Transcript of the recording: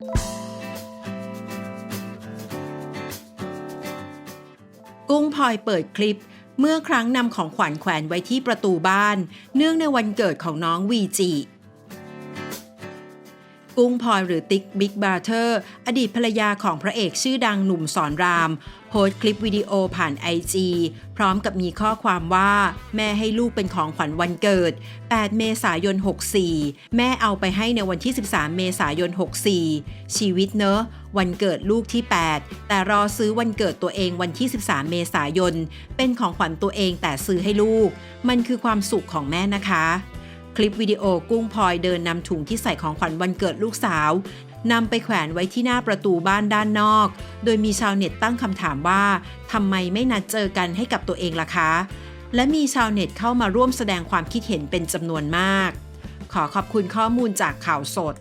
กุ้งพลอยเปิดคลิป เมื่อครั้งนำของขวัญแขวนไว้ที่ประตูบ้าน เนื่องในวันเกิดของน้องวีจี กุ้งพลอยหรือติ๊กบิ๊กบาร์เทอร์อดีตภรรยาของพระเอกชื่อดังหนุ่มสอนราม โพสคลิปวิดีโอผ่าน IG พร้อมกับมีข้อความว่า แม่ให้ลูกเป็นของขวัญวันเกิด 8 เมษายน 64 แม่เอาไปให้ในวันที่ 13 เมษายน 64 ชีวิตเนอะวันเกิดลูกที่ 8 แต่รอซื้อวันเกิดตัวเองวันที่ 13 เมษายน เป็นของขวัญตัวเองแต่ซื้อให้ลูก มันคือความสุขของแม่นะคะ คลิปวิดีโอกุ้งพลอยเดินนำถุงที่ใส่ของขวัญวันเกิดลูกสาวนำไปแขวนไว้ที่หน้าประตูบ้านด้านนอก โดยมีชาวเน็ตตั้งคำถามว่าทำไมไม่นัดเจอกันให้กับตัวเองล่ะคะ และมีชาวเน็ตเข้ามาร่วมแสดงความคิดเห็นเป็นจำนวนมาก ขอขอบคุณข้อมูลจากข่าวสด